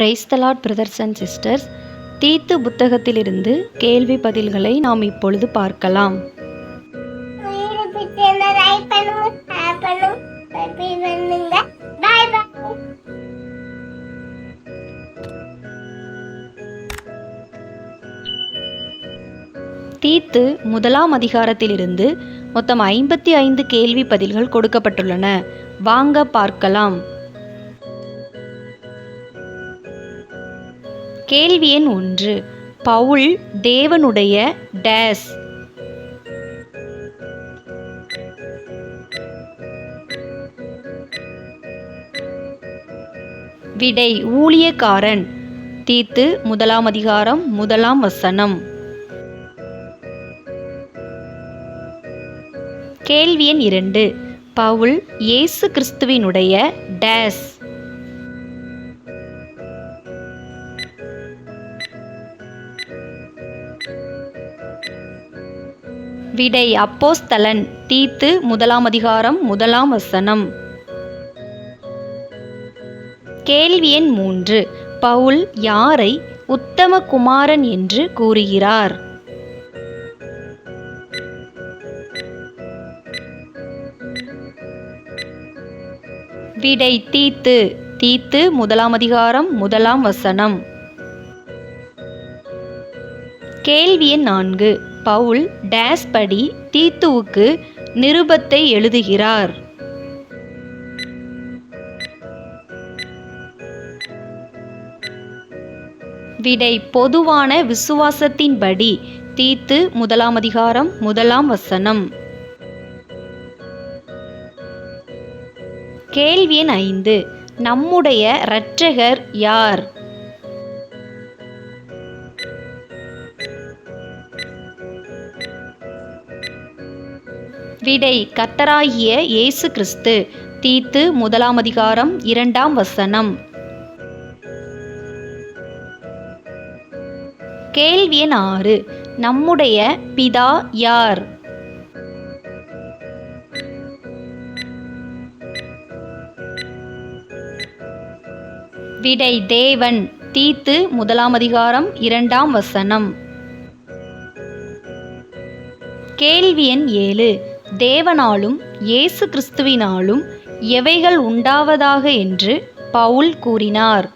Praise the Lord brothers and sisters Titus புத்தகத்திலிருந்து கேள்வி பதில்களை நாம் இப்பொழுது பார்க்கலாம். தீத்து முதலாம் அதிகாரத்திலிருந்து மொத்தம் ஐம்பத்தி ஐந்து கேள்வி பதில்கள் கொடுக்கப்பட்டுள்ளன. வாங்க பார்க்கலாம். கேள்வி எண் ஒன்று. பவுல் தேவனுடைய டேஸ். விடை ஊழியக்காரன். தீத்து முதலாம் அதிகாரம் முதலாம் வசனம். கேள்வி எண் இரண்டு. பவுல் இயேசு கிறிஸ்துவினுடைய டேஸ். விடை அப்போஸ்தலன் தீத்து முதலாம் அதிகாரம் முதலாம் வசனம். கேள்வி எண் மூன்று. பவுல் யாரை உத்தம குமாரன் என்று கூறுகிறார்? விடை தீத்து. தீத்து முதலாம் அதிகாரம் முதலாம் வசனம். கேள்வி எண் நான்கு. பவுல் டேஸ் படி தீத்துவுக்கு நிருபத்தை எழுதுகிறார். விடை பொதுவான விசுவாசத்தின்படி தீத்து முதலாம் அதிகாரம் முதலாம் வசனம். கேள்வி எண் ஐந்து நம்முடைய இரட்சகர் யார்? விடை கத்தராகிய இயேசு கிறிஸ்து. தீத்து முதலாம் அதிகாரம் இரண்டாம் வசனம். கேள்வி எண் ஆறு. நம்முடைய பிதா யார்? விடை தேவன். தீத்து முதலாம் அதிகாரம் இரண்டாம் வசனம். கேள்வி எண் ஏழு. தேவனாலும் இயேசு கிறிஸ்துவினாலும் எவைகள் உண்டாவதாக என்று பவுல் கூறினார்.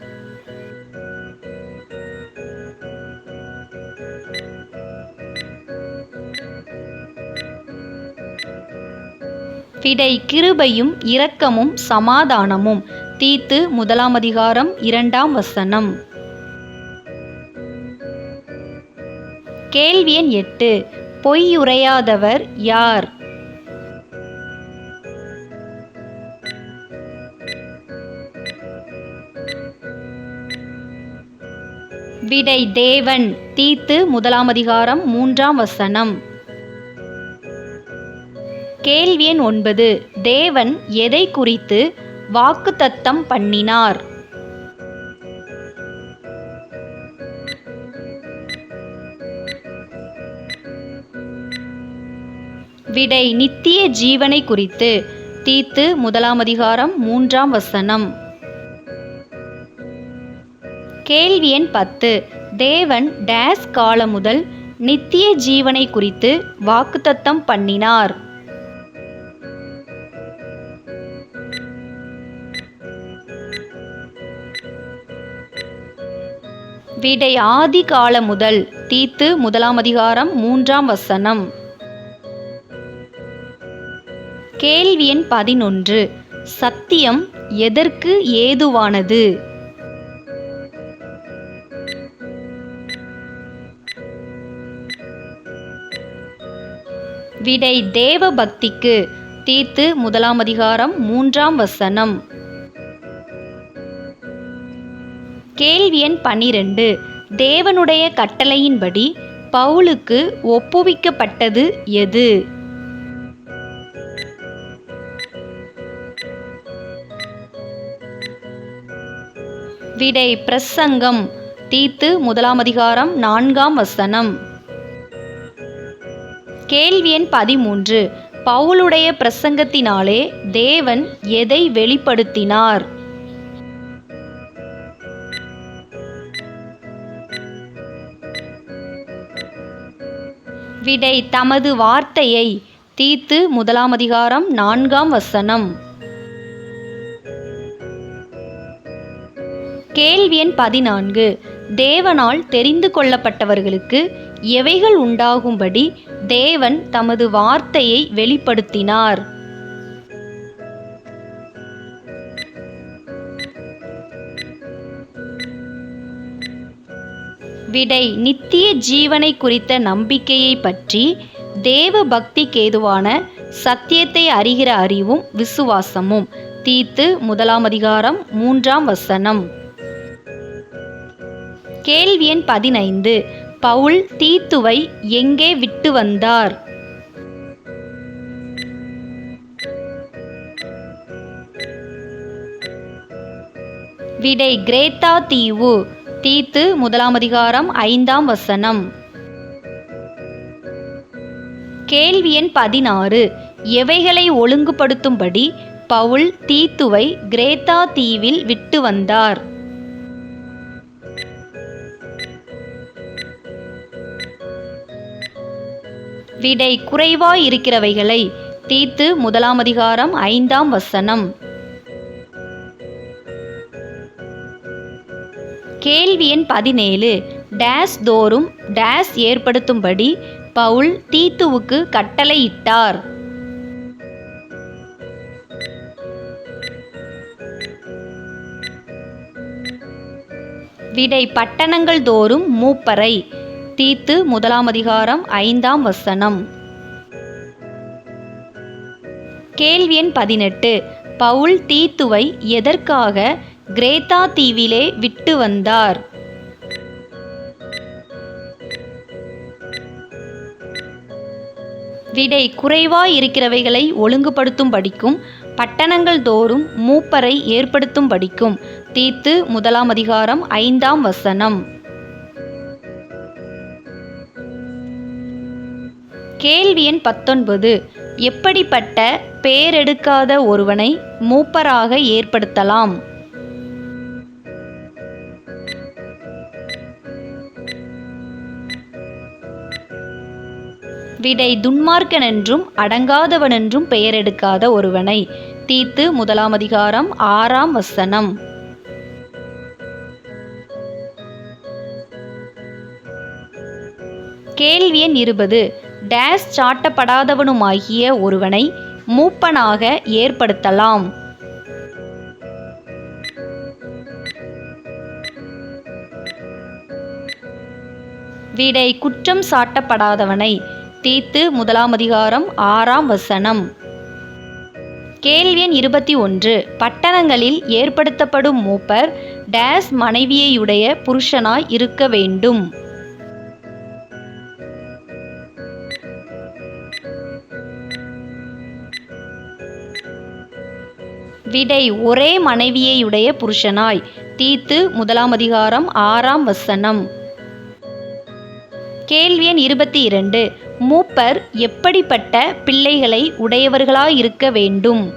விடை கிருபையும் இரக்கமும் சமாதானமும். தீத்து முதலாம் அதிகாரம் இரண்டாம் வசனம். கேள்வி எண் எட்டு பொய்யுரையாதவர் யார்? விடை தேவன். தீத்து முதலாம் அதிகாரம் மூன்றாம் வசனம். கேள்வி எண் ஒன்பது. தேவன் எதை குறித்து வாக்குத்தத்தம் பண்ணினார்? விடை நித்திய ஜீவனை குறித்து. தீத்து முதலாம் அதிகாரம் மூன்றாம் வசனம். கேள்வி எண் பத்து. தேவன் டேஸ் காலம் முதல் நித்திய ஜீவனை குறித்து வாக்குத்தத்தம் பண்ணினார். விடை ஆதி கால முதல் தீத்து முதலாம் அதிகாரம் மூன்றாம் வசனம். கேள்வி எண் பதினொன்று. சத்தியம் எதற்கு ஏதுவானது? விடை தேவ பக்திக்கு தீத்து முதலாம் அதிகாரம் மூன்றாம் வசனம். கேள்வி எண் பன்னிரண்டு. தேவனுடைய கட்டளையின்படி பவுலுக்கு ஒப்புவிக்கப்பட்டது எது? விடை பிரசங்கம் தீத்து முதலாம் அதிகாரம் நான்காம் வசனம். கேள்வி எண் பதிமூன்று. பவுலுடைய பிரசங்கத்தினாலே தேவன் எதை வெளிப்படுத்தினார்? விடை தமது வார்த்தையை தீத்து முதலாம் அதிகாரம் நான்காம் வசனம். கேள்வி எண் பதினான்கு. தேவனால் தெரிந்து கொள்ளப்பட்டவர்களுக்கு எவைகள் உண்டாகும்படி தேவன் தமது வார்த்தையை வெளிப்படுத்தினார். விடை நித்திய ஜீவனை குறித்த நம்பிக்கையை பற்றி தேவ பக்திக்கேதுவான சத்தியத்தை அறிகிற அறிவும் விசுவாசமும். தீத்து முதலாம் அதிகாரம் மூன்றாம் வசனம். கேள்வி எண் பதினைந்து. பவுல் தீத்துவை எங்கே விட்டு வந்தார்? விடை கிரேத்தா தீவு. தீத்து முதலாம் அதிகாரம் ஐந்தாம் வசனம். கேள்வி எண் பதினாறு. எவைகளை ஒழுங்குபடுத்தும்படி பவுல் தீத்துவை கிரேத்தா தீவில் விட்டு வந்தார்? விடை குறைவாய் இருக்கிறவைகளை தீத்து முதலாம் அதிகாரம் ஐந்தாம் வசனம். கேள்வி எண் பதினேழு. டேஸ் தோறும் டேஸ் ஏற்படுத்தும்படி பவுல் தீத்துவுக்கு கட்டளையிட்டார். விடை பட்டணங்கள் தோறும் மூப்பரை. தீத்து முதலாம் அதிகாரம் ஐந்தாம் வசனம். கேள்வி எண் பதினெட்டு. பவுல் தீத்துவை எதற்காக கிரேத்தா தீவிலே விட்டு வந்தார்? விடை குறைவாய் இருக்கிறவைகளை ஒழுங்குபடுத்தும் படிக்கும் பட்டணங்கள் தோறும் மூப்பரை ஏற்படுத்தும் படிக்கும் தீத்து முதலாம் அதிகாரம் ஐந்தாம் வசனம். கேள்வி எண் பத்தொன்பது. எப்படிப்பட்ட பேரெடுக்காத ஒருவனை மூப்பராக ஏற்படுத்தலாம்? விடை துன்மார்க்கனென்றும் அடங்காதவனென்றும் பெயரெடுக்காத ஒருவனை. தீத்து முதலாம் அதிகாரம் ஆறாம் வசனம். கேள்வி எண் இருபது. டேஸ் சாட்டப்படாதவனுமாகிய ஒருவனை மூப்பனாக ஏற்படுத்தலாம். விடை குற்றம் சாட்டப்படாதவனை தீத்து முதலாம் அதிகாரம் ஆறாம் வசனம். கேள்வி எண் இருபத்தி ஒன்று. பட்டணங்களில் ஏற்படுத்தப்படும் மூப்பர் டேஸ் மனைவியையுடைய புருஷனாய் இருக்க வேண்டும். விடை ஒரே மனைவியையுடைய புருஷனாய். தீத்து முதலாம் அதிகாரம் ஆறாம் வசனம். கேள்வி எண் இருபத்தி இரண்டு. மூப்பர் எப்படிப்பட்ட பிள்ளைகளை உடையவர்களாயிருக்க வேண்டும்?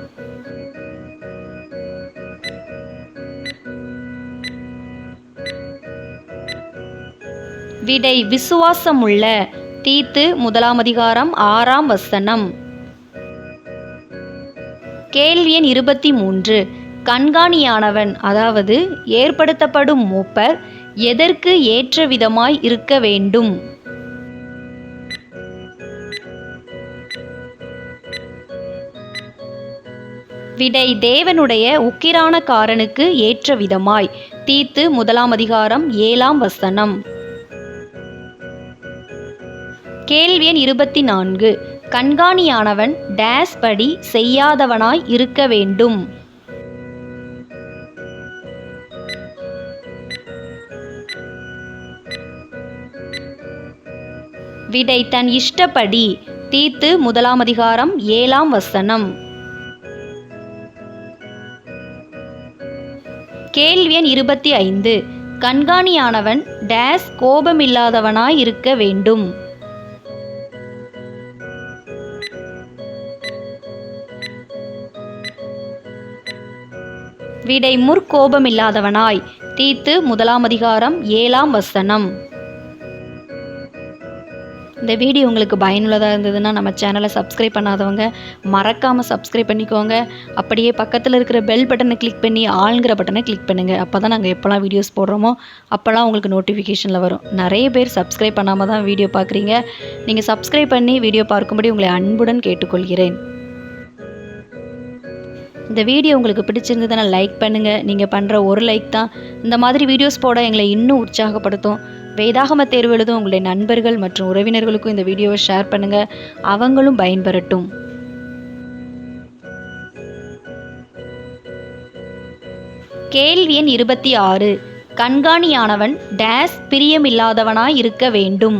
விடை விசுவாசமுள்ள தீத்து முதலாம் அதிகாரம் ஆறாம் வசனம். கேள்வி எண் இருபத்தி மூன்று. கண்காணியானவன் அதாவது ஏற்படுத்தப்படும் மூப்பர் எதற்கு ஏற்ற விதமாய் இருக்க வேண்டும்? விடை தேவனுடைய உக்கிரான காரனுக்கு ஏற்ற விதமாய். தீத்து முதலாம் அதிகாரம் ஏழாம் வசனம். கேள்வி எண் இருபத்தி நான்கு. கண்காணியானவன் டேஸ் படி செய்யாதவனாய் இருக்க வேண்டும். விடை தன் இஷ்டப்படி தீத்து முதலாம் அதிகாரம் ஏழாம் வசனம். கேள்வி எண் இருபத்தி ஐந்து. கண்காணியானவன் டேஸ் கோபமில்லாதவனாய் இருக்க வேண்டும். விடை முற்கோபமில்லாதவனாய். தீத்து முதலாம் அதிகாரம் ஏழாம் வசனம். இந்த வீடியோ உங்களுக்கு பயனுள்ளதாக இருந்ததுன்னா நம்ம சேனலை சப்ஸ்கிரைப் பண்ணாதவங்க மறக்காமல் சப்ஸ்கிரைப் பண்ணிக்கோங்க. அப்படியே பக்கத்தில் இருக்கிற பெல் பட்டனை கிளிக் பண்ணி ஆளுங்கிற பட்டனை கிளிக் பண்ணுங்கள் அப்போ தான் நாங்கள் எப்போல்லாம் வீடியோஸ் போடுறோமோ அப்போல்லாம் உங்களுக்கு நோட்டிஃபிகேஷனில் வரும். நிறைய பேர் சப்ஸ்கிரைப் பண்ணாமல் தான் வீடியோ பார்க்குறீங்க நீங்கள் சப்ஸ்கிரைப் பண்ணி வீடியோ பார்க்கும்படி உங்களை அன்புடன் கேட்டுக்கொள்கிறேன். இந்த வீடியோ உங்களுக்கு பிடிச்சிருந்ததுன்னா லைக் பண்ணுங்கள் நீங்கள் பண்ணுற ஒரு லைக் தான். இந்த மாதிரி வீடியோஸ் போட எங்களை இன்னும் உற்சாகப்படுத்தும். வேதாகம தேர்வு எழுதும் உங்களுடைய நண்பர்கள் மற்றும் உறவினர்களுக்கும் இந்த வீடியோவை ஷேர் பண்ணுங்கள் அவங்களும் பயன்பெறட்டும். கேள்வி எண் இருபத்தி ஆறு. கண்காணியானவன் டேஸ் பிரியமில்லாதவனாய் இருக்க வேண்டும்.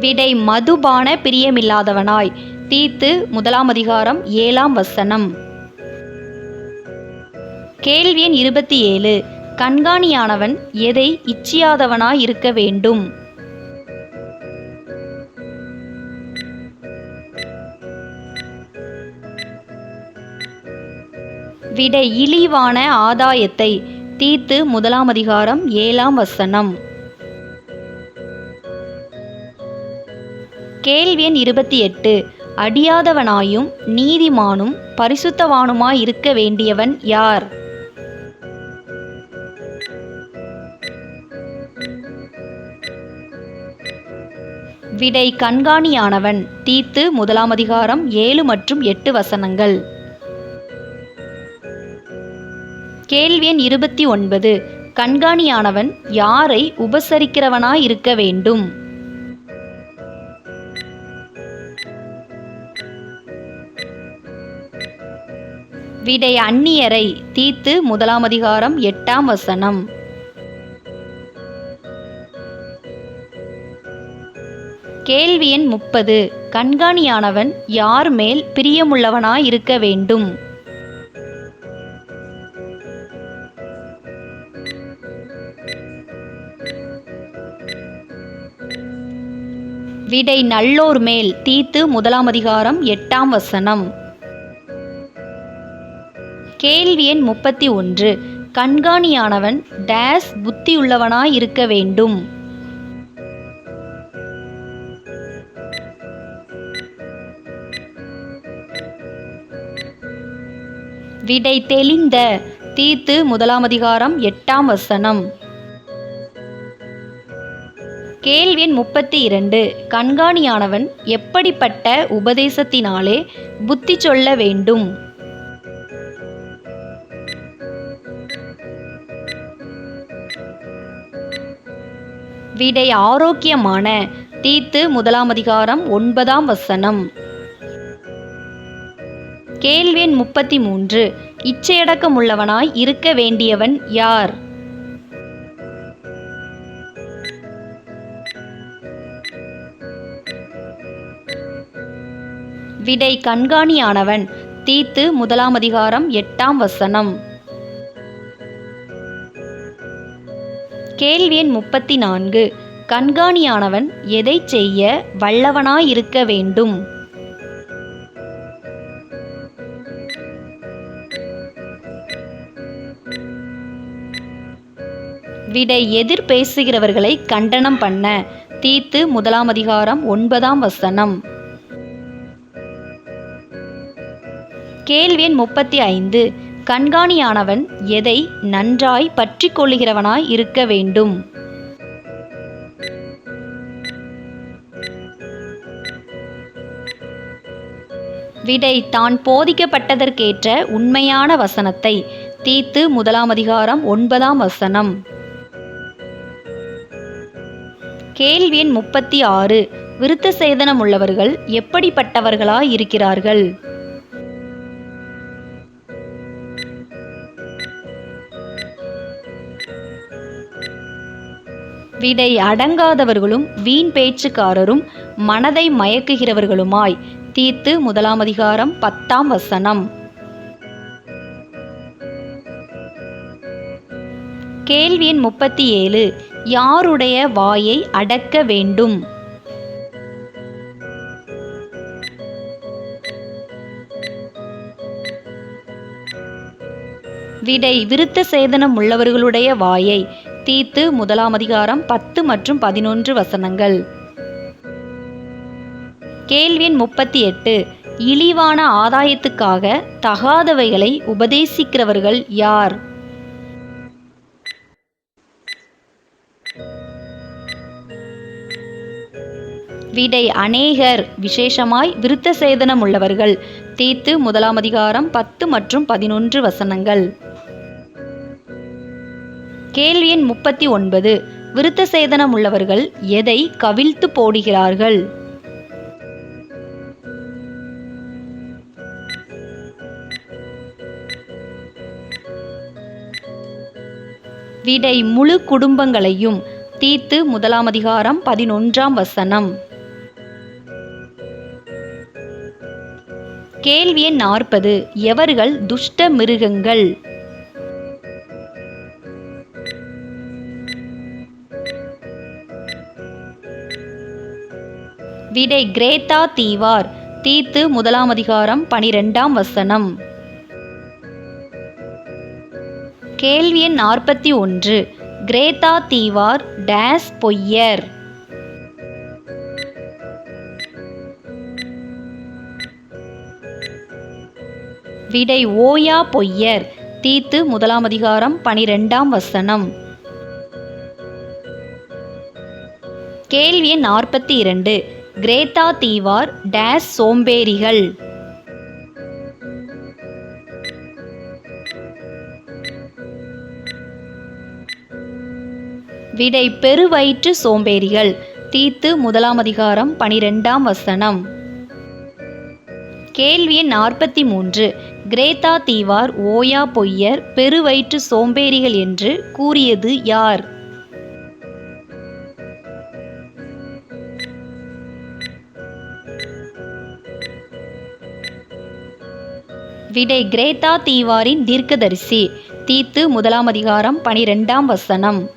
விடை மதுபான பிரியமில்லாதவனாய். தீத்து முதலாம் அதிகாரம் ஏழாம் வசனம். கேள்வி எண் இருபத்தி ஏழு. கண்காணியானவன் எதை இச்சியாதவனாய் இருக்க வேண்டும்? விடை இழிவான ஆதாயத்தை. தீத்து முதலாம் அதிகாரம் ஏழாம் வசனம். கேள்வி எண் இருபத்தி எட்டு அடியாதவனாயும் நீதிமானும் பரிசுத்தவானுமாய் இருக்க வேண்டியவன் யார்? விடை கண்காணியானவன். தீத்து முதலாம் அதிகாரம் ஏழு மற்றும் எட்டு வசனங்கள். கேள்வி எண் இருபத்தி ஒன்பது கண்காணியானவன் யாரை உபசரிக்கிறவனாய் இருக்க வேண்டும்? விடை அந்நியரை தீத்து முதலாம் அதிகாரம் எட்டாம் வசனம். கேள்வி எண் முப்பது. கண்காணியானவன் யார் மேல் பிரியமுள்ளவனாய் இருக்க வேண்டும்? விடை நல்லோர் மேல் தீத்து முதலாம் அதிகாரம் எட்டாம் வசனம். கேள்வி எண் முப்பத்தி ஒன்று. கண்காணியானவன் டேஸ் புத்தியுள்ளவனாய் இருக்க வேண்டும். விடை தெளிந்த தீத்து முதலாம் அதிகாரம் எட்டாம் வசனம். கேள்வி எண் முப்பத்தி இரண்டு. கண்காணியானவன் எப்படிப்பட்ட உபதேசத்தினாலே புத்தி சொல்ல வேண்டும்? விடை ஆரோக்கியமான தீத்து முதலாம் அதிகாரம் ஒன்பதாம் வசனம். கேள்வி எண் முப்பத்தி மூன்று இச்சையடக்கம் உள்ளவனாய் இருக்க வேண்டியவன் யார்? விடை கண்காணியானவன் தீத்து முதலாம் அதிகாரம் எட்டாம் வசனம். கேள்வி எண் முப்பத்தி நான்கு கண்காணியானவன் எதை செய்ய வல்லவனாயிருக்க வேண்டும்? விடை எதிர் பேசுகிறவர்களை கண்டனம் பண்ண. தீத்து முதலாம் அதிகாரம் ஒன்பதாம் வசனம். கேள்வி எண் முப்பத்தி ஐந்து. கண்காணியானவன் எதை நன்றாய் பற்றி கொள்ளுகிறவனாய் இருக்க வேண்டும். விடை தான் போதிக்கப்பட்டதற்கேற்ற உண்மையான வசனத்தை தீத்து முதலாம் அதிகாரம் ஒன்பதாம் வசனம். கேள்வி எண் முப்பத்தி ஆறு. விருத்த சேதனம் உள்ளவர்கள் எப்படிப்பட்டவர்களாய் இருக்கிறார்கள்? விடை அடங்காதவர்களும் வீண் பேச்சுக்காரரும் மனதை மயக்குகிறவர்களுமாய். தீத்து முதலாம் அதிகாரம் பத்தாம் வசனம். கேள்வி எண் முப்பத்தி ஏழு. யாருடைய வாயை அடக்க வேண்டும்? விடை விருத்த சேதனம் உள்ளவர்களுடைய வாயை தீத்து முதலாம் அதிகாரம் பத்து மற்றும் பதினொன்று வசனங்கள். கேள்வி முப்பத்தி எட்டு. இழிவான ஆதாயத்துக்காக தகாதவைகளை உபதேசிக்கிறவர்கள் யார்? விடை அநேகர். விசேஷமாய் விருத்த சேதனம் உள்ளவர்கள் தீத்து முதலாம் அதிகாரம் பத்து மற்றும் பதினொன்று வசனங்கள். கேள்வி எண் முப்பத்தி ஒன்பது. விருத்த சேதனம் உள்ளவர்கள் எதை கவிழ்த்து போடுகிறார்கள்? விடை முழு குடும்பங்களையும் தீத்து முதலாம் அதிகாரம் பதினொன்றாம் வசனம். கேள்வி எண் நாற்பது. எவர்கள் துஷ்ட மிருகங்கள்? விடை கிரேத்தா தீவார். தீத்து முதலாம் அதிகாரம் பனிரெண்டாம் வசனம். கேள்வி எண் நாற்பத்தி ஒன்று. கிரேத்தா தீவார் டேஸ் பொய்யர். விடை ஓயா பொய்யர். தீத்து முதலாம் அதிகாரம் பனிரெண்டாம் வசனம். கேள்வி எண் நாற்பத்தி இரண்டு. கிரேத்தா தீவார் டேஸ் சோம்பேறிகள். விடை பெருவயிற்று சோம்பேறிகள். தீத்து முதலாம் அதிகாரம் பனிரெண்டாம் வசனம். கேள்வி எண் நாற்பத்தி மூன்று கிரேத்தா தீவார் ஓயா பொய்யர் பெருவயிற்று சோம்பேறிகள் என்று கூறியது யார்? விடை கிரேதா தீவாரின் தீர்க்கதரிசி. தீத்து முதலாம் அதிகாரம் பனிரெண்டாம் வசனம்.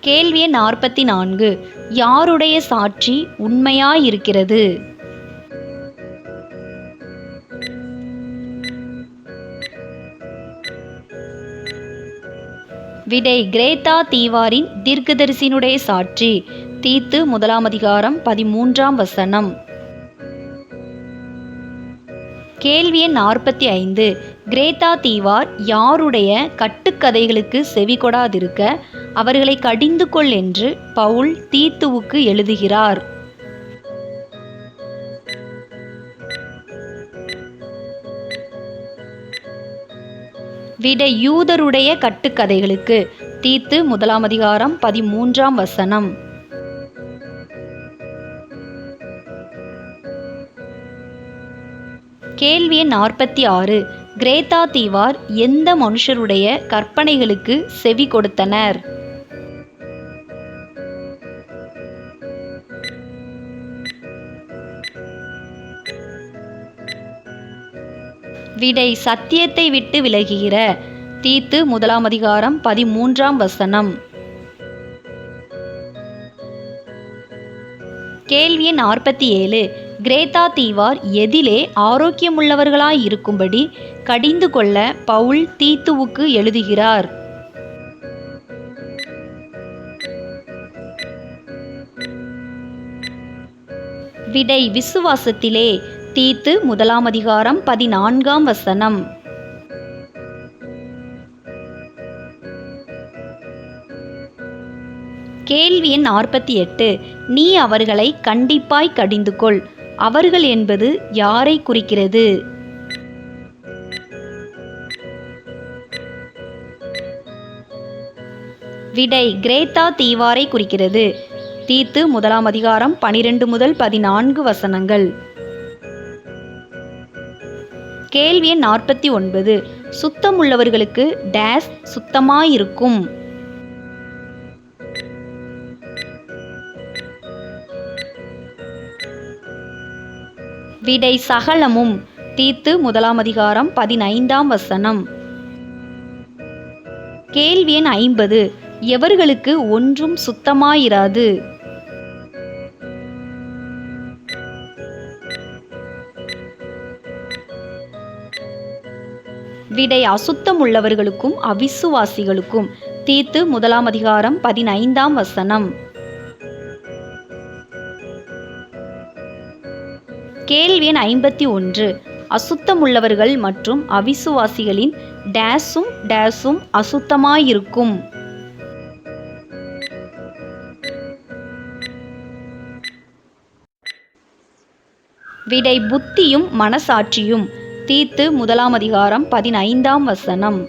கேள்வி எண் நாற்பத்தி நான்கு யாருடைய சாட்சி உண்மையாயிருக்கிறது? விடை கிரேத்தா தீவாரின் தீர்க்கதரிசினுடைய சாட்சி. தீத்து முதலாம் அதிகாரம் பதிமூன்றாம் வசனம். கேள்வி எண் நாற்பத்தி ஐந்து. கிரேத்தா தீவார் யாருடைய கட்டுக்கதைகளுக்கு செவிகொடாதிருக்க அவர்களை கடிந்து கொள் என்று பவுல் தீத்துவுக்கு எழுதுகிறார். விட யூதருடைய கட்டுக்கதைகளுக்கு தீத்து முதலாம் அதிகாரம் பதிமூன்றாம் வசனம். கேள்வி எண் நாற்பத்தி ஆறு. கிரேத்தா தீவார் எந்த மனுஷருடைய கற்பனைகளுக்கு செவி கொடுத்தனர்? விடை சத்தியத்தை விட்டு விலகுகிற தீத்து முதலாம் அதிகாரம் பதிமூன்றாம் வசனம். கேள்வி எண் நாற்பத்தி ஏழு. கிரேத்தா தீவார் எதிலே ஆரோக்கியமுள்ளவர்களாய் இருக்கும்படி கடிந்து கொள்ள பவுல் தீத்துவுக்கு எழுதுகிறார். விடை விசுவாசத்திலே தீத்து முதலாம் அதிகாரம் பதினான்காம் வசனம். கேள்வி எண் நாற்பத்தி எட்டு நீ அவர்களை கண்டிப்பாய் கடிந்து கொள் அவர்கள் என்பது யாரை குறிக்கிறது? விடை கிரேத்தா தீவாரை குறிக்கிறது. தீத்து முதலாம் அதிகாரம் பனிரெண்டு முதல் பதினான்கு வசனங்கள். கேள்வி எண் நாற்பத்தி ஒன்பது. சுத்தமுள்ளவர்களுக்கு டேஸ் சுத்தமாயிருக்கும். விடை சகலமும். தீத்து முதலாம் அதிகாரம் பதினைந்தாம் வசனம். கேள்வி எண் ஐம்பது. எவர்களுக்கு ஒன்றும் சுத்தமாயிராது? விடை அசுத்தம் உள்ளவர்களுக்கும் அவிசுவாசிகளுக்கும். தீத்து முதலாம் அதிகாரம் பதினைந்தாம் வசனம். கேள்வி எண் ஐம்பத்தி ஒன்று. அசுத்தம் உள்ளவர்கள் மற்றும் அவிசுவாசிகளின் டேஸும் டேஸும் அசுத்தமாயிருக்கும். விடை புத்தியும் மனசாட்சியும். தீத்து முதலாம் அதிகாரம் பதினைந்தாம் வசனம்.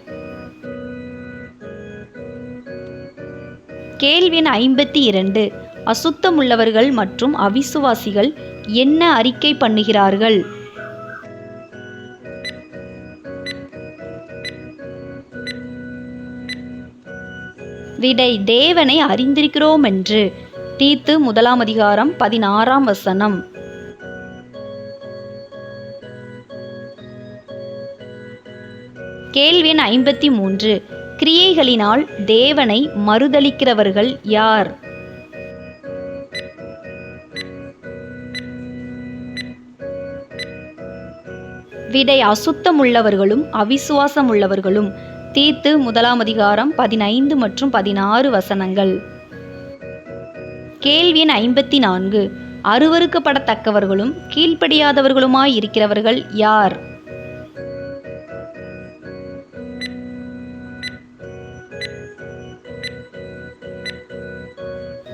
கேள்வி எண் ஐம்பத்தி இரண்டு. அசுத்தமுள்ளவர்கள் மற்றும் அவிசுவாசிகள் என்ன அறிக்கை பண்ணுகிறார்கள்? விடை தேவனை அறிந்திருக்கிறோம் என்று தீத்து முதலாம் அதிகாரம் பதினாறாம் வசனம். கேள்வி எண் ஐம்பத்தி மூன்று. கிரியைகளினால் தேவனை மறுதலிக்கிறவர்கள் யார்? விடை அசுத்தமுள்ளவர்களும் அவிசுவாசமுள்ளவர்களும். தீத்து முதலாம் அதிகாரம் பதினைந்து மற்றும் பதினாறு வசனங்கள். கேள்வியின் ஐம்பத்தி நான்கு அருவறுக்கப்படத்தக்கவர்களும் கீழ்ப்படியாதவர்களுமாய் இருக்கிறவர்கள் யார்?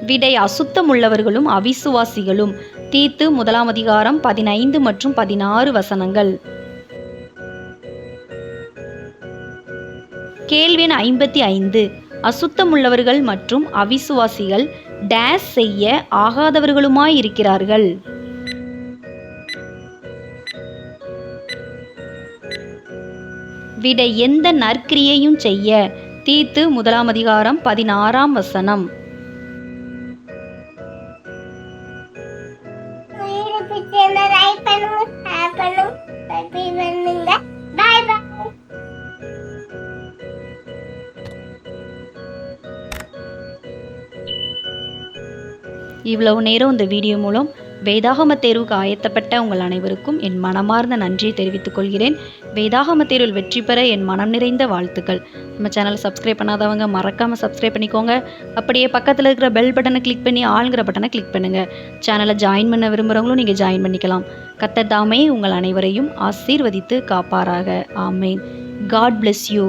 விடை அசுத்தமுள்ளவர்களும் அவிசுவாசிகளும். தீத்து முதலாம் அதிகாரம் பதினைந்து மற்றும் பதினாறு வசனங்கள். கேள்வின் ஐம்பத்தி ஐந்து. அசுத்தமுள்ளவர்கள் மற்றும் அவிசுவாசிகள் டேஸ் செய்ய ஆகாதவர்களுமாய் இருக்கிறார்கள். விட எந்த நற்கிரியையும் செய்ய தீத்து முதலாம் அதிகாரம் பதினாறாம் வசனம். இவ்வளவு நேரம் இந்த வீடியோ மூலம் வேதாகம தேர்வுக்கு ஆயத்தப்பட்ட உங்கள் அனைவருக்கும் என் மனமார்ந்த நன்றியை தெரிவித்துக் கொள்கிறேன். வேதாகம தேர்வில் வெற்றி பெற என் மனம் நிறைந்த வாழ்த்துக்கள். நம்ம சேனலை சப்ஸ்கிரைப் பண்ணாதவங்க மறக்காமல் சப்ஸ்கிரைப் பண்ணிக்கோங்க. அப்படியே பக்கத்தில் இருக்கிற பெல் பட்டனை கிளிக் பண்ணி ஆளுங்கிற பட்டனை கிளிக் பண்ணுங்கள் சேனலை ஜாயின் பண்ண விரும்புகிறவங்களும் நீங்கள் ஜாயின் பண்ணிக்கலாம். கத்தர் தாமே உங்கள் அனைவரையும் ஆசீர்வதித்து காப்பாராக. ஆமேன். God bless you